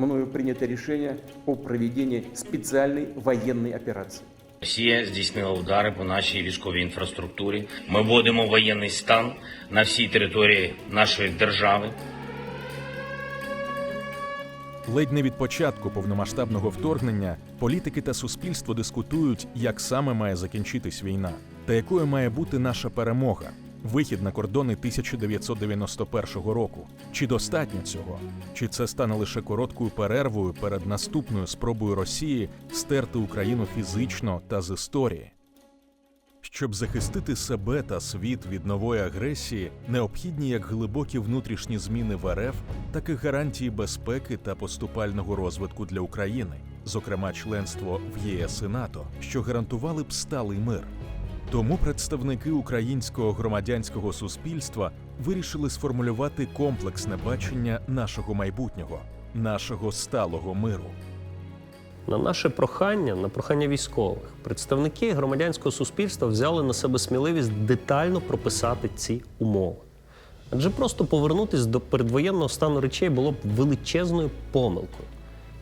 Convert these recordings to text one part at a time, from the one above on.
мною принято решение о проведении специальной военной операции. Росія здійснила удари по нашій військовій інфраструктурі. Ми вводимо воєнний стан на всій території нашої держави. Ледь не від початку повномасштабного вторгнення політики та суспільство дискутують, як саме має закінчитись війна, та якою має бути наша перемога. Вихід на кордони 1991 року. Чи достатньо цього? Чи це стане лише короткою перервою перед наступною спробою Росії стерти Україну фізично та з історії? Щоб захистити себе та світ від нової агресії, необхідні як глибокі внутрішні зміни в РФ, так і гарантії безпеки та поступального розвитку для України, зокрема членство в ЄС і НАТО, що гарантували б сталий мир. Тому представники українського громадянського суспільства вирішили сформулювати комплексне бачення нашого майбутнього, нашого сталого миру. На наше прохання, на прохання військових, представники громадянського суспільства взяли на себе сміливість детально прописати ці умови. Адже просто повернутися до передвоєнного стану речей було б величезною помилкою.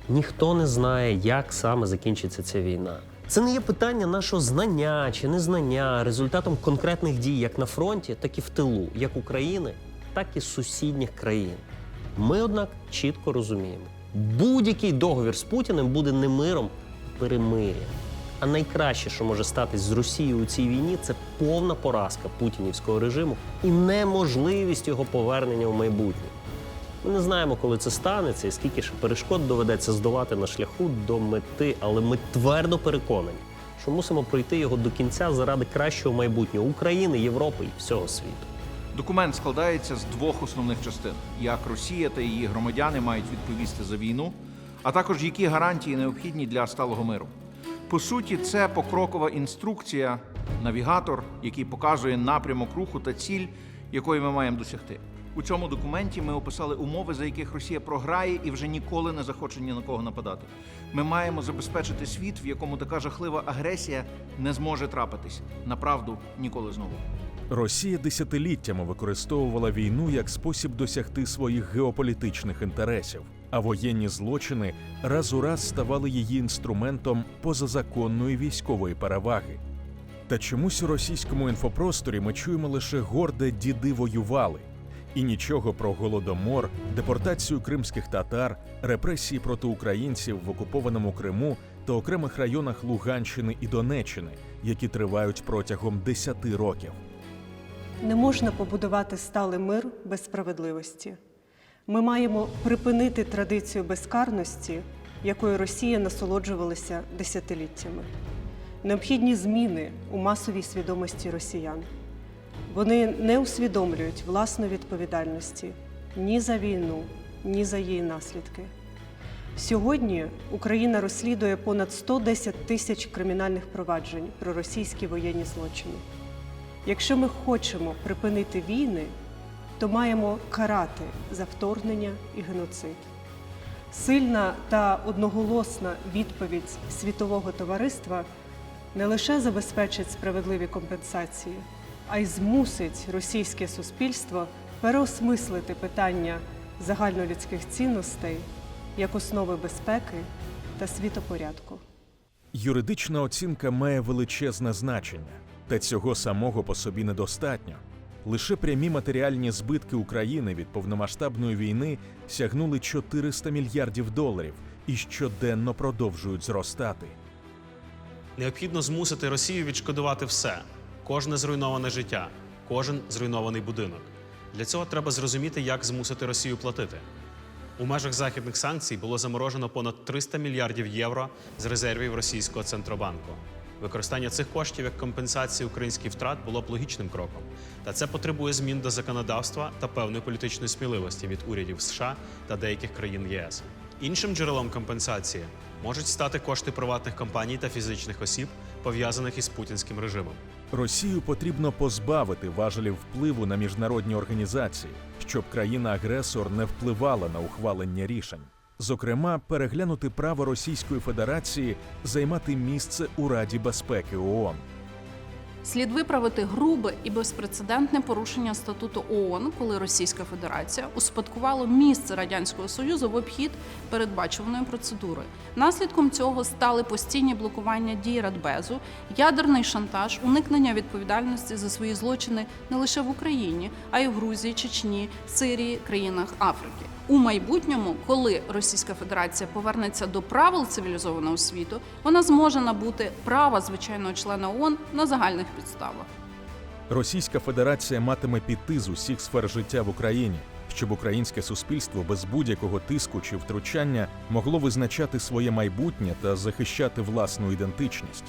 Ніхто не знає, як саме закінчиться ця війна. Це не є питання нашого знання чи незнання, результатом конкретних дій як на фронті, так і в тилу, як України, так і сусідніх країн. Ми, однак, чітко розуміємо, будь-який договір з Путіним буде не миром, а перемир'ям. А найкраще, що може статись з Росією у цій війні, це повна поразка путінівського режиму і неможливість його повернення в майбутнє. Ми не знаємо, коли це станеться і скільки ще перешкод доведеться здолати на шляху до мети, але ми твердо переконані, що мусимо пройти його до кінця заради кращого майбутнього України, Європи і всього світу. Документ складається з двох основних частин: як Росія та її громадяни мають відповісти за війну, а також які гарантії необхідні для сталого миру. По суті, це покрокова інструкція, навігатор, який показує напрямок руху та ціль, якої ми маємо досягти. У цьому документі ми описали умови, за яких Росія програє і вже ніколи не захоче ні на кого нападати. Ми маємо забезпечити світ, в якому така жахлива агресія не зможе трапитись. Направду ніколи знову. Росія десятиліттями використовувала війну як спосіб досягти своїх геополітичних інтересів, а воєнні злочини раз у раз ставали її інструментом позазаконної військової переваги. Та чомусь у російському інфопросторі ми чуємо лише горде діди воювали, і нічого про голодомор, депортацію кримських татар, репресії проти українців в окупованому Криму та окремих районах Луганщини і Донеччини, які тривають протягом 10 років. Не можна побудувати сталий мир без справедливості. Ми маємо припинити традицію безкарності, якою Росія насолоджувалася десятиліттями. Необхідні зміни у масовій свідомості росіян. Вони не усвідомлюють власної відповідальності ні за війну, ні за її наслідки. Сьогодні Україна розслідує понад 110 тисяч кримінальних проваджень про російські воєнні злочини. Якщо ми хочемо припинити війни, то маємо карати за вторгнення і геноцид. Сильна та одноголосна відповідь світового товариства не лише забезпечить справедливі компенсації, а й змусить російське суспільство переосмислити питання загальнолюдських цінностей як основи безпеки та світопорядку. Юридична оцінка має величезне значення, та цього самого по собі недостатньо. Лише прямі матеріальні збитки України від повномасштабної війни сягнули 400 мільярдів доларів і щоденно продовжують зростати. Необхідно змусити Росію відшкодувати все, кожне зруйноване життя, кожен зруйнований будинок. Для цього треба зрозуміти, як змусити Росію платити. У межах західних санкцій було заморожено понад 300 мільярдів євро з резервів російського центробанку. Використання цих коштів як компенсації українських втрат було б логічним кроком. Та це потребує змін до законодавства та певної політичної сміливості від урядів США та деяких країн ЄС. Іншим джерелом компенсації можуть стати кошти приватних компаній та фізичних осіб, пов'язаних із путінським режимом. Росію потрібно позбавити важелів впливу на міжнародні організації, щоб країна-агресор не впливала на ухвалення рішень. Зокрема, переглянути право Російської Федерації займати місце у Раді безпеки ООН. Слід виправити грубе і безпрецедентне порушення статуту ООН, коли Російська Федерація успадкувала місце радянського союзу в обхід передбачуваної процедури. Наслідком цього стали постійні блокування дій Радбезу, ядерний шантаж, уникнення відповідальності за свої злочини не лише в Україні, а й в Грузії, Чечні, Сирії, країнах Африки. У майбутньому, коли Російська Федерація повернеться до правил цивілізованого світу, вона зможе набути права звичайного члена ООН на загальних підставах. Російська Федерація матиме піти з усіх сфер життя в Україні, щоб українське суспільство без будь-якого тиску чи втручання могло визначати своє майбутнє та захищати власну ідентичність.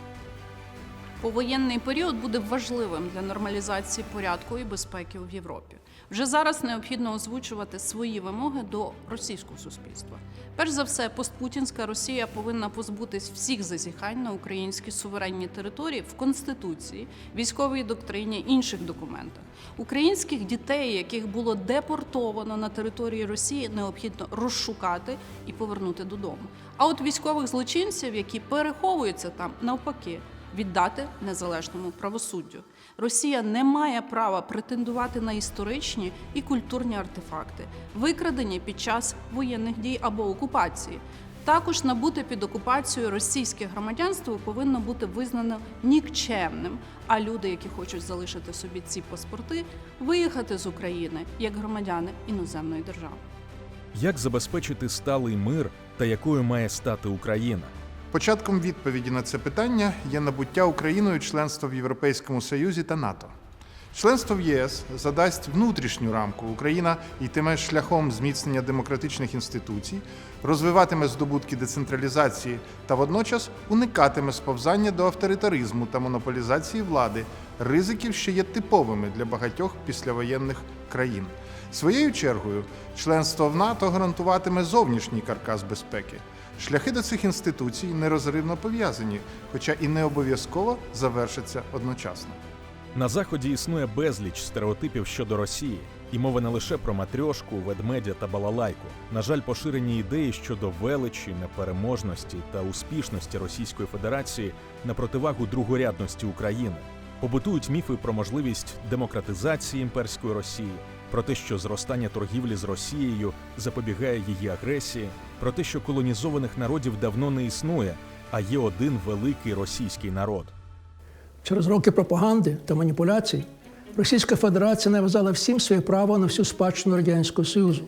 Повоєнний період буде важливим для нормалізації порядку і безпеки в Європі. Вже зараз необхідно озвучувати свої вимоги до російського суспільства. Перш за все, постпутінська Росія повинна позбутись всіх зазіхань на українські суверенні території в конституції, військовій доктрині інших документах. Українських дітей, яких було депортовано на території Росії, необхідно розшукати і повернути додому. А от військових злочинців, які переховуються там, навпаки віддати незалежному правосуддю. Росія не має права претендувати на історичні і культурні артефакти, викрадені під час воєнних дій або окупації. Також набути під окупацією російське громадянство повинно бути визнано нікчемним. А люди, які хочуть залишити собі ці паспорти, виїхати з України як громадяни іноземної держави. Як забезпечити сталий мир та якою має стати Україна? Початком відповіді на це питання є набуття Україною членства в Європейському Союзі та НАТО. Членство в ЄС задасть внутрішню рамку. Україна йтиме шляхом зміцнення демократичних інституцій, розвиватиме здобутки децентралізації та водночас уникатиме сповзання до авторитаризму та монополізації влади, ризиків, що є типовими для багатьох післявоєнних країн. Своєю чергою, членство в НАТО гарантуватиме зовнішній каркас безпеки. Шляхи до цих інституцій нерозривно пов'язані, хоча і не обов'язково завершаться одночасно. На заході існує безліч стереотипів щодо Росії, і мова не лише про матрьошку, ведмедя та балалайку. На жаль, поширені ідеї щодо величі, непереможності та успішності Російської Федерації на противагу другорядності України. Побутують міфи про можливість демократизації імперської Росії, про те, що зростання торгівлі з Росією запобігає її агресії, про те, що колонізованих народів давно не існує, а є один великий російський народ. Через роки пропаганди та маніпуляцій Російська Федерація нав'язала всім своє право на всю спадщину Радянського Союзу.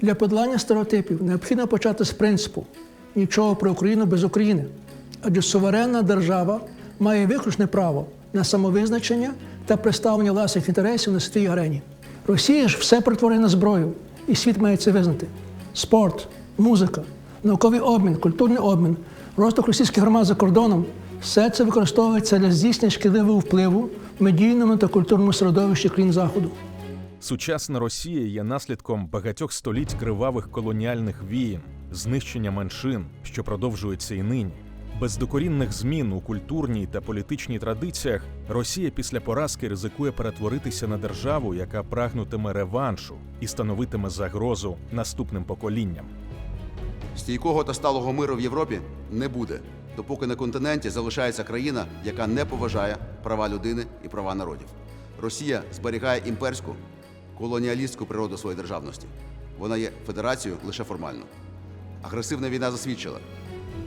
Для подолання стереотипів необхідно почати з принципу нічого про Україну без України, адже суверенна держава має виключне право на самовизначення та представлення власних інтересів на світовій арені. Росія ж все перетворює на зброю, і світ має це визнати. Спорт, музика, науковий обмін, культурний обмін, розвиток російських громад за кордоном все це використовується для здійснення шкідливого впливу в медійному та культурному середовищі країн Заходу. Сучасна Росія є наслідком багатьох століть кривавих колоніальних війн, знищення меншин, що продовжується і нині. Без докорінних змін у культурній та політичній традиціях Росія після поразки ризикує перетворитися на державу, яка прагнутиме реваншу і становитиме загрозу наступним поколінням. Стійкого та сталого миру в Європі не буде, допоки на континенті залишається країна, яка не поважає права людини і права народів. Росія зберігає імперську колоніалістську природу своєї державності. Вона є федерацією лише формально. Агресивна війна засвідчила,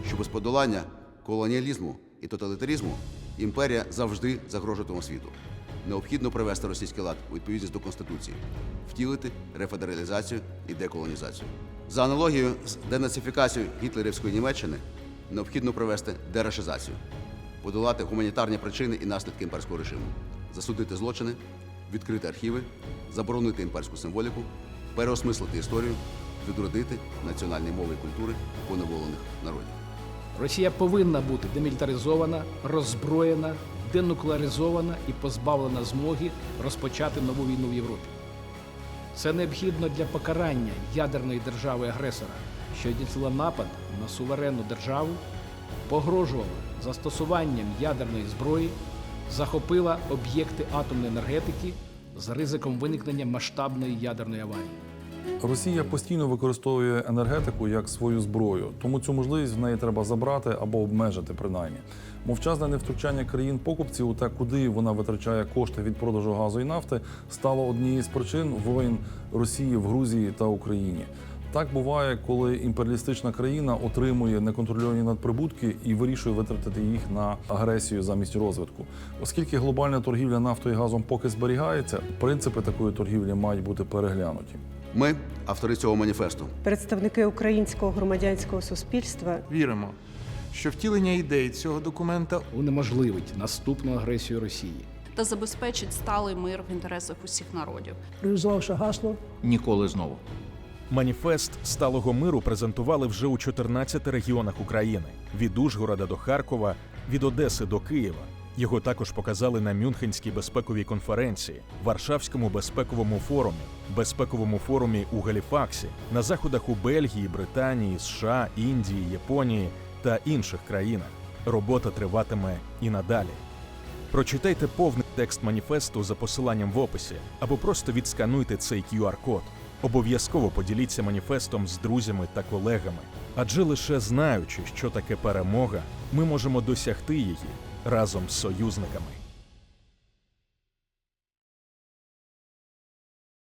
що без подолання колоніалізму і тоталітаризму імперія завжди загрожуватиме світу. Необхідно привести російський лад у відповідність до Конституції, втілити рефедералізацію і деколонізацію. За аналогією з денацифікацією гітлерівської Німеччини необхідно провести дерашизацію, подолати гуманітарні причини і наслідки імперського режиму, засудити злочини, відкрити архіви, заборонити імперську символіку, переосмислити історію, відродити національні мови і культури поневолених народів. Росія повинна бути демілітаризована, роззброєна, денуклеаризована і позбавлена змоги розпочати нову війну в Європі. Це необхідно для покарання ядерної держави-агресора, що здійснила напад на суверенну державу, погрожувала застосуванням ядерної зброї, захопила об'єкти атомної енергетики з ризиком виникнення масштабної ядерної аварії. Росія постійно використовує енергетику як свою зброю, тому цю можливість в неї треба забрати або обмежити принаймні. Мовчазне невтручання країн покупців у те, куди вона витрачає кошти від продажу газу і нафти, стало однією з причин воїн Росії в Грузії та Україні. Так буває, коли імперіалістична країна отримує неконтрольовані надприбутки і вирішує витратити їх на агресію замість розвитку. Оскільки глобальна торгівля нафтою і газом поки зберігається, принципи такої торгівлі мають бути переглянуті. Ми, автори цього маніфесту, Представники українського громадянського суспільства Віримо, що втілення ідей цього документа Унеможливить наступну агресію Росії. та забезпечить сталий мир в інтересах усіх народів. Реалізувавши гасло Ніколи знову. Маніфест сталого миру презентували вже у 14 регіонах України від Ужгорода до Харкова, від Одеси до Києва. Його також показали на Мюнхенській безпековій конференції, Варшавському безпековому форумі, безпековому форумі у Галіфаксі, на заходах у Бельгії, Британії, США, Індії, Японії та інших країнах. Робота триватиме і надалі. Прочитайте повний текст маніфесту за посиланням в описі або просто відскануйте цей QR-код. Обов'язково поділіться маніфестом з друзями та колегами, адже лише знаючи, що таке перемога, ми можемо досягти її разом з союзниками.